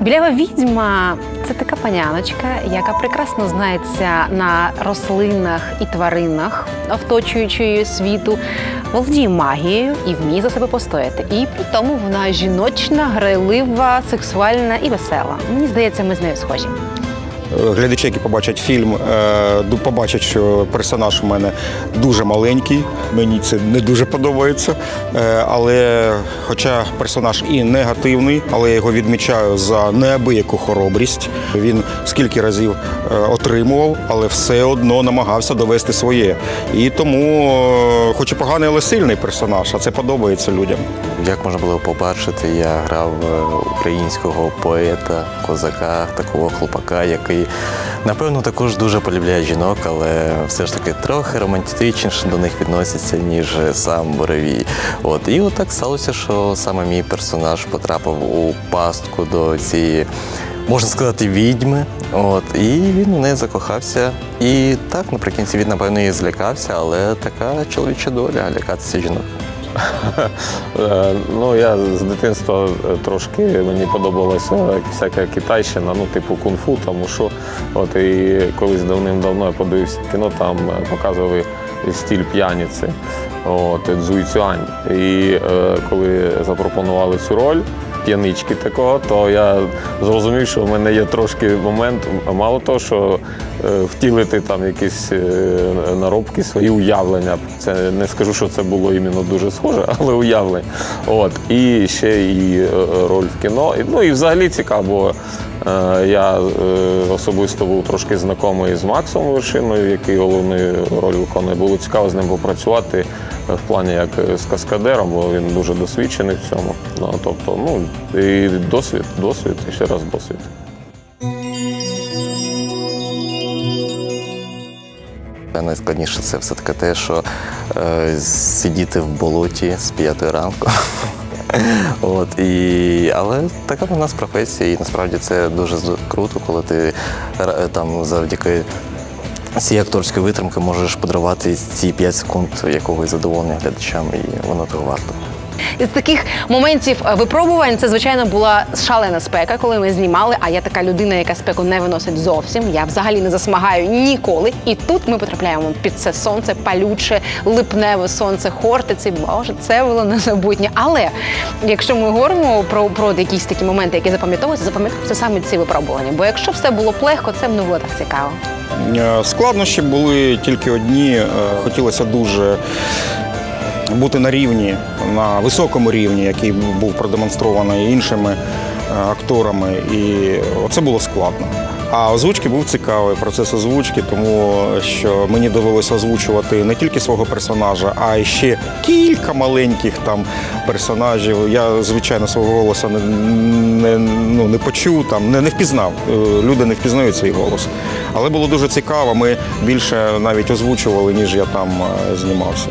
Білява відьма це така паняночка, яка прекрасно знається на рослинах і тваринах, оточуючої світу, володіє магією і вміє за себе постояти. І при тому вона жіночна, грайлива, сексуальна і весела. Мені здається, ми з нею схожі. Глядачі, які побачать фільм, е, побачать, що персонаж у мене дуже маленький. Мені це не дуже подобається. Е, Але, хоча персонаж і негативний, але я його відмічаю за неабияку хоробрість. Він скільки разів е, отримував, але все одно намагався довести своє. І тому, хоч і поганий, але сильний персонаж, а це подобається людям. Як можна було побачити, я грав українського поета, козака, такого хлопака, який, напевно, також дуже полюбляє жінок, але все ж таки трохи романтичніше до них відноситься, ніж сам Боровій. От. І от так сталося, що саме мій персонаж потрапив у пастку до цієї. Можна сказати, відьми, от і він у неї закохався. І так наприкінці він, напевно, і злякався, але така чоловіча доля лякатися жінок. Е, Ну, я з дитинства е, трошки мені подобалася всяка китайщина, ну, типу кунг-фу, тому що от і колись давним-давно я подивився кіно, там е, показували стіль п'яниці, от, Цзуйцюань. І е, коли запропонували цю роль, п'янички такого, то я зрозумів, що в мене є трошки момент, мало того, що е, втілити там якісь е, наробки, свої уявлення. Це не скажу, що це було іменно дуже схоже, але уявлення. От. І ще і е, роль в кіно. Ну і взагалі цікаво, бо я особисто був трошки знайомий з Максом Вершиною, який головну роль виконує. Було цікаво з ним попрацювати в плані як з каскадером, бо він дуже досвідчений в цьому. Ну, тобто, ну і досвід, досвід, і ще раз досвід. Найскладніше це все-таки те, що е, сидіти в болоті з п'ятої ранку. От, і, але така в нас професія, і насправді це дуже круто, коли ти там завдяки цієї акторські витримки можеш подарувати ці 5 секунд якогось задоволення глядачам, і воно того варто. Із таких моментів е, випробувань це звичайно була шалена спека, коли ми знімали. А я така людина, яка спеку не виносить зовсім. Я взагалі не засмагаю ніколи. І тут ми потрапляємо під це сонце, палюче, липневе сонце, хортиці. Боже, це було незабутнє. Але якщо ми говоримо про, про якісь такі моменти, які запам'ятовуються, запам'ятовуються саме ці випробування. Бо якщо все було б легко, це б не було так цікаво. Е, Складнощі були тільки одні. Е, Хотілося дуже бути на рівні, на високому рівні, який був продемонстрований іншими е, акторами. І це було складно. А озвучки був цікавий процес озвучки, тому що мені довелося озвучувати не тільки свого персонажа, а й ще кілька маленьких там персонажів. Я, звичайно, свого голосу не, не, ну, не почув, там, не, не впізнав. Е, Люди не впізнають свій голос. Але було дуже цікаво. Ми більше навіть озвучували, ніж я там е, знімався.